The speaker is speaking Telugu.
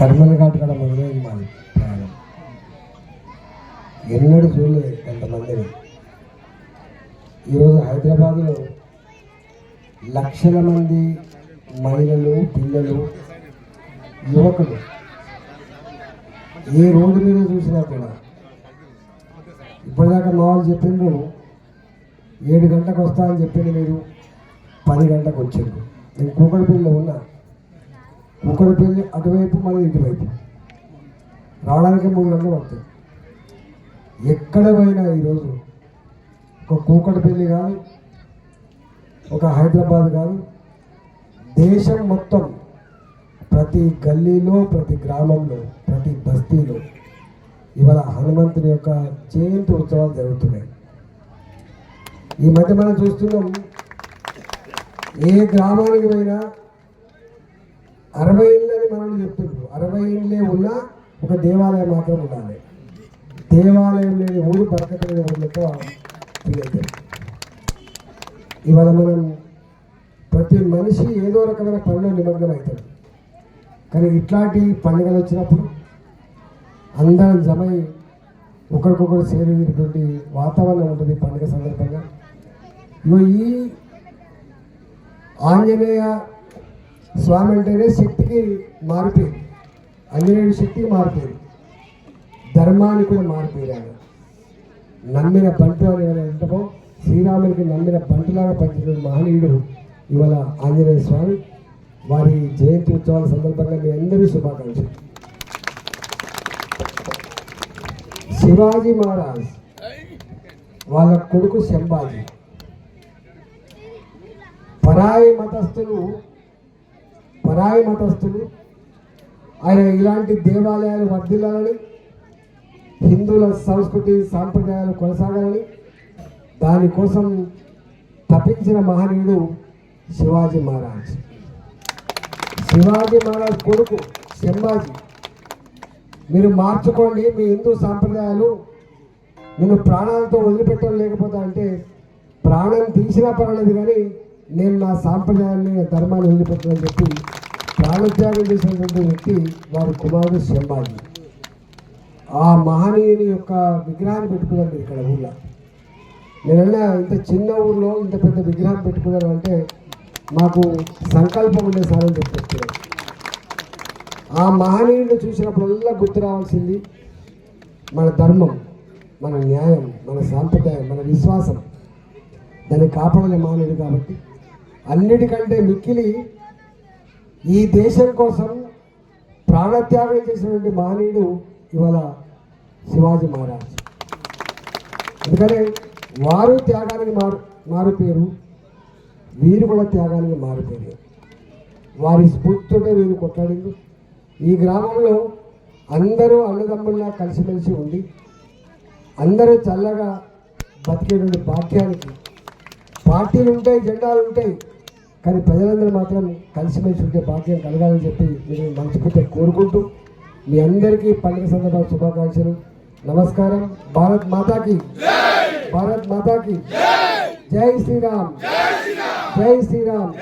కర్మల ఘాట్ కూడా మొదలైంది మాది ప్రయాణం ఎన్నడూ చూడలేదు ఎంతమందిని. ఈరోజు హైదరాబాదులో లక్షల మంది మహిళలు పిల్లలు యువకులు ఏ రోడ్డు మీద చూసినా కూడా ఇప్పటిదాకా మా వాళ్ళు చెప్పిండ్రు ఏడు గంటకు వస్తా అని చెప్పింది మీరు పది గంటకు వచ్చిండ్రు నేను కూకడపల్లిలో ఉన్నా. కూకడపల్లి అటువైపు మళ్ళీ ఇటువైపు. రావడానికి మూడు గంటలు పడతాయి. ఎక్కడ పోయినా ఈరోజు ఒక కూకడపల్లి కానీ ఒక హైదరాబాద్ కానీ దేశం మొత్తం ప్రతి గల్లీలో ప్రతి గ్రామంలో ప్రతి బస్తీలో ఇవాళ హనుమంతుని యొక్క జయంతి ఉత్సవాలు జరుగుతున్నాయి. ఈ మధ్య మనం చూస్తున్నాం ఏ గ్రామానికి పోయినా అరవై ఇళ్ళని మనం చెప్తున్నారు. అరవై ఇళ్ళే ఉన్నా ఒక దేవాలయం మాత్రం ఉండాలి. దేవాలయం లేని ఊరు బరకత లేని ఊళ్ళతో ఇవాళ మనం ప్రతి మనిషి ఏదో రకమైన పనిలో నిమగ్నం అవుతాడు. కానీ ఇట్లాంటి పండుగలు వచ్చినప్పుడు అందరం జమై ఒకరికొకరు చేరేటువంటి వాతావరణం ఉంటుంది పండుగ సందర్భంగా. ఇగో ఈ ఆంజనేయ స్వామి అంటేనే శక్తికి మారిపోయింది ఆంజనేయుడి శక్తికి మారిపోయింది ధర్మానికి కూడా మారిపోయింది ఆయన. నమ్మిన బంటు అని అంటామో శ్రీరామునికి నమ్మిన బంటులాగా పనిచేసిన మహనీయుడు ఇవాళ ఆంజనేయ స్వామి. వారి జయంతి ఉత్సవాల సందర్భంగా మీ అందరూ శుభాకాంక్షలు. శివాజీ మహారాజ్ వాళ్ళ కొడుకు శంభాజీ. పరాయి మతస్థులు పరాయి మతస్థులు ఆయన ఇలాంటి దేవాలయాలు వర్ధిల్లాలని హిందువుల సంస్కృతి సాంప్రదాయాలు కొనసాగాలని దానికోసం తప్పించిన మహనీయుడు శివాజీ మహారాజ్. శివాజీ మహారాజ్ కొడుకు శంభాజీ. మీరు మార్చుకోండి మీ హిందూ సాంప్రదాయాలు. నేను ప్రాణాలతో వదిలిపెట్టడం లేకపోతే అంటే ప్రాణం తీసినా పర్వాలేదు కానీ నేను నా సాంప్రదాయాన్ని ధర్మాన్ని వదిలిపెట్టడం చెప్పి ప్రాణత్యాగం చేసినటువంటి వ్యక్తి వారి కుమారుడు శంబాజీ ఆ మహనీయుని యొక్క విగ్రహాన్ని పెట్టుకున్నారు ఇక్కడ ఊళ్ళో. నేనన్నా ఇంత చిన్న ఊర్లో ఇంత పెద్ద విగ్రహం పెట్టుకున్నారు అంటే మాకు సంకల్పం ఉండే సారని చెప్పేస్తున్నాను ఆ మహనీయుడిని చూసినప్పుడల్లా గుర్తు రావాల్సింది మన ధర్మం మన న్యాయం మన సాంప్రదాయం మన విశ్వాసం. దాన్ని కాపాడలే మహనీయుడు కాబట్టి అన్నిటికంటే మిక్కిలి ఈ దేశం కోసం ప్రాణత్యాగం చేసినటువంటి మహనీయుడు ఇవాళ శివాజీ మహారాజ్. అందుకనే వారు త్యాగానికి మారు మారు పేరు వీరు కూడా త్యాగానికి మారు వారి స్ఫూర్తితోటే వీరు కొట్లాడింది. ఈ గ్రామంలో అందరూ అన్నదమ్ముల్లా కలిసిమెలిసి ఉండి అందరూ చల్లగా బతికేటువంటి భాగ్యానికి పార్టీలు ఉంటాయి జెండాలు ఉంటాయి కానీ ప్రజలందరూ మాత్రం కలిసిమెలిసి ఉంటే భాగ్యం కలగాలని చెప్పి మీరు మనస్ఫూర్తిగా కోరుకుంటూ మీ అందరికీ పండుగ సందర్భాల శుభాకాంక్షలు. నమస్కారం. భారత్ మాతాకి. భారత్ మాతాకి. జై శ్రీరామ్. జై శ్రీరామ్.